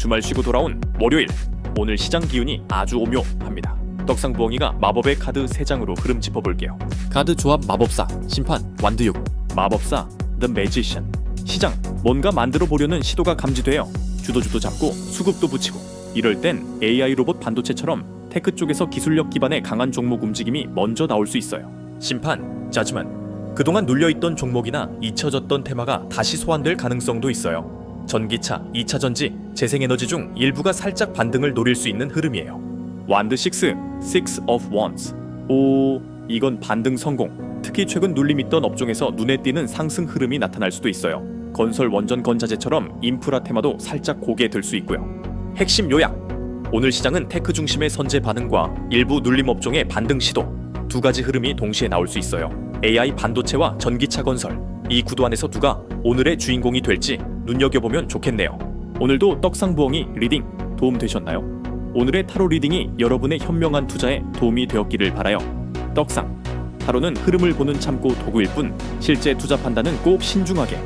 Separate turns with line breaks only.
주말 쉬고 돌아온 월요일 오늘 시장 기운이 아주 오묘합니다. 떡상 부엉이가 마법의 카드 3장으로 흐름 짚어볼게요.
카드 조합 마법사, 심판, 완두육.
마법사 The Magician 시장 뭔가 만들어 보려는 시도가 감지돼요. 주도주도 잡고 수급도 붙이고 이럴 땐 AI 로봇 반도체처럼 테크 쪽에서 기술력 기반의 강한 종목 움직임이 먼저 나올 수 있어요. 심판, 자지만 그동안 눌려있던 종목이나 잊혀졌던 테마가 다시 소환될 가능성도 있어요. 전기차, 2차 전지, 재생에너지 중 일부가 살짝 반등을 노릴 수 있는 흐름이에요. 완드 6, 6 of Wands. 오, 이건 반등 성공. 특히 최근 눌림 있던 업종에서 눈에 띄는 상승 흐름이 나타날 수도 있어요. 건설 원전 건자재처럼 인프라 테마도 살짝 고개 들 수 있고요. 핵심 요약. 오늘 시장은 테크 중심의 선제 반응과 일부 눌림 업종의 반등 시도 두 가지 흐름이 동시에 나올 수 있어요. AI 반도체와 전기차 건설 이 구도 안에서 누가 오늘의 주인공이 될지 눈여겨보면 좋겠네요. 오늘도 떡상부엉이 리딩 도움 되셨나요? 오늘의 타로 리딩이 여러분의 현명한 투자에 도움이 되었기를 바라요. 떡상 타로는 흐름을 보는 참고 도구일 뿐 실제 투자 판단은 꼭 신중하게